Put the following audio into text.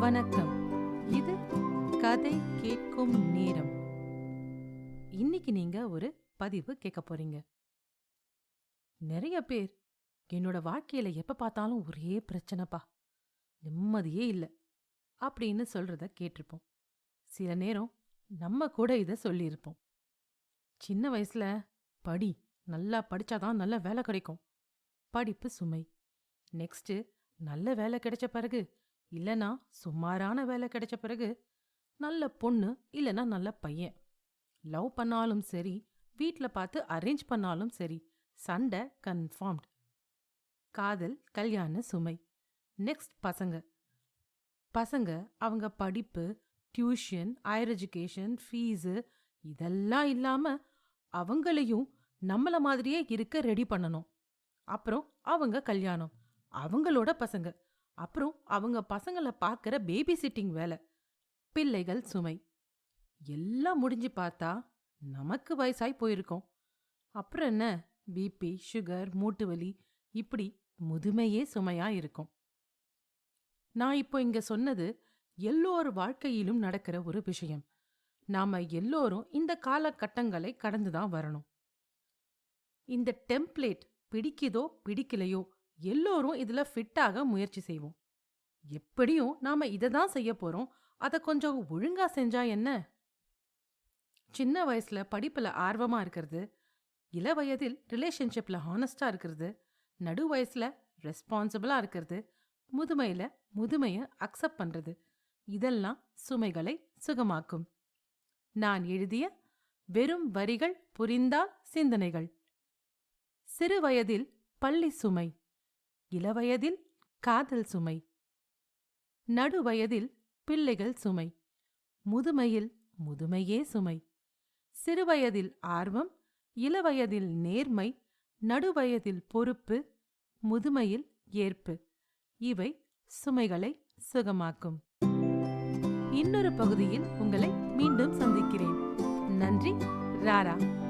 வணக்கம். இது கதை கேட்கும் நேரம். இன்னைக்கு நீங்க ஒரு பதிவு கேட்க போறீங்க. நிறைய பேர் என்னோட வாழ்க்கையில எப்ப பார்த்தாலும் ஒரே பிரச்சனைப்பா. நிம்மதியே இல்ல. அப்படின்னு சொல்றத கேட்டிருப்போம். சில நேரம் நம்ம கூட இத சொல்லியிருப்போம். சின்ன வயசுல படி நல்லா படிச்சாதான் நல்ல வேலை கிடைக்கும். படிப்பு சுமை. நெக்ஸ்ட் நல்ல வேலை கிடைச்ச பிறகு இல்லனா சுமாரான வேலை கிடைச்ச பிறகு நல்ல பொண்ணு இல்லனா நல்ல பையன். லவ் பண்ணாலும் சரி வீட்ல பார்த்து அரேஞ்ச் பண்ணாலும் சரி சண்டை கன்ஃபார்ம்ட். காதல் கல்யாண சுமை. நெக்ஸ்ட் பசங்க. பசங்க அவங்க படிப்பு டியூஷன் ஹையர் எஜுகேஷன் ஃபீஸு இதெல்லாம் இல்லாம அவங்களையும் நம்மள மாதிரியே இருக்க ரெடி பண்ணணும். அப்புறம் அவங்க கல்யாணம். அவங்களோட பசங்க. அப்புறம் அவங்க பசங்களை பார்க்கற பேபி சிட்டிங் வேலை. பிள்ளைகள் சுமை. எல்லாம் முடிஞ்சு பார்த்தா நமக்கு வயசாய் போயிருக்கோம். அப்புறம் என்ன? பிபி சுகர் மூட்டு வலி இப்படி முதுமையே சுமையா இருக்கும். நான் இப்போ இங்க சொன்னது எல்லோர் வாழ்க்கையிலும் நடக்கிற ஒரு விஷயம். நாம எல்லோரும் இந்த காலகட்டங்களை கடந்துதான் வரணும். இந்த டெம்ப்ளேட் பிடிக்குதோ பிடிக்கலையோ எல்லோரும் இதுல ஃபிட்டாக முயற்சி செய்வோம். எப்படியும் நாம இதை தான் செய்ய போறோம். அதை கொஞ்சம் ஒழுங்கா செஞ்சா என்ன? சின்ன வயசுல படிப்புல ஆர்வமா இருக்கிறது இள வயதில் ரிலேஷன்ஷிப்ல ஹானஸ்டா இருக்கிறது நடு வயசுல ரெஸ்பான்சிபிளா இருக்கிறது முதுமையில முதுமைய அக்செப்ட் பண்றது இதெல்லாம் சுமைகளை சுகமாக்கும். நான் எழுதிய வெறும் வரிகள் புரிந்தால் சிந்தனைகள் சிறு வயதில் பள்ளி சுமை. இளவயதில் காதல் சுமை. நடுவயதில் பிள்ளைகள் சுமை. முதுமையில் முதுமையே சுமை. சிறுவயதில் ஆர்வம் இளவயதில் நேர்மை நடுவயதில் பொறுப்பு முதுமையில் ஏற்பு. இவை சுமைகளை சுகமாக்கும். இன்னொரு பகுதியில் உங்களை மீண்டும் சந்திக்கிறேன். நன்றி ராரா.